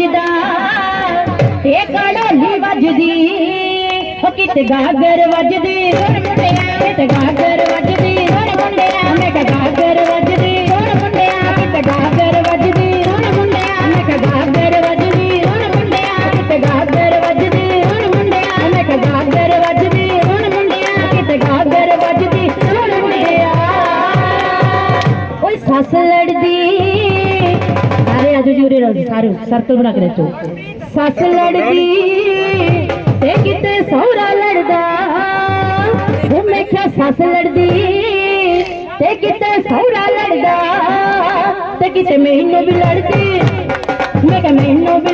ਵੱਜਦਾ। ਤੇ ਕੜੋਲੀ ਵੱਜਦੀ, ਉਹ ਕਿਤੇ ਗਾਗਰ ਵੱਜਦੀ। ਹੁਣ ਮੁੰਡਿਆ ਕਿਤੇ ਗਾਗਰ ਵੱਜਦੀ। ਹੁਣ ਮੁੰਡਿਆ ਮੈਂ ਕਹ ਗਾਗਰ ਵੱਜਦੀ। ਹੁਣ ਮੁੰਡਿਆ ਕਿਤੇ ਗਾਗਰ ਵੱਜਦੀ। ਹੁਣ ਮੁੰਡਿਆ ਮੈਂ ਕਹ ਗਾਗਰ ਵੱਜਦੀ। ਹੁਣ ਮੁੰਡਿਆ ਕਿਤ ਗਾਗਰ ਵੱਜਦੀ। ਹੁਣ ਮੁੰਡਿਆ ਮੈਂ ਕਹ ਗਾਗਰ ਵੱਜਦੀ। ਹੁਣ ਮੁੰਡਿਆ ਕਿਤ ਗਾਗਰ ਵੱਜਦੀ। ਹੁਣ ਮੁੰਡਿਆ ਓਏ ਸੱਸ ਲੜਦੀ। ਸਾਰੇ ਆਜੋ ਜੂਰੇ ਰਹੋ ਸਾਰੇ ਸਰਕਲ ਬਣਾ ਕੇ ਰੱਖੋ ਸੱਸ ਲੜਦੀ ਤੇ ਕਿਤੇ ਸਹੁਰਾ ਲੜਦਾ ਉਹ ਮੈਂ ਕਿਹਾ ਸੱਸ ਲੜਦੀ ਤੇ ਕਿਤੇ ਸਹੁਰਾ ਲੜਦਾ ਤੇ ਕਿਤੇ ਮੈਨੂੰ ਵੀ ਲੜਦੀ ਮੈਂ ਕਿਹਾ ਮੈਨੂੰ ਵੀ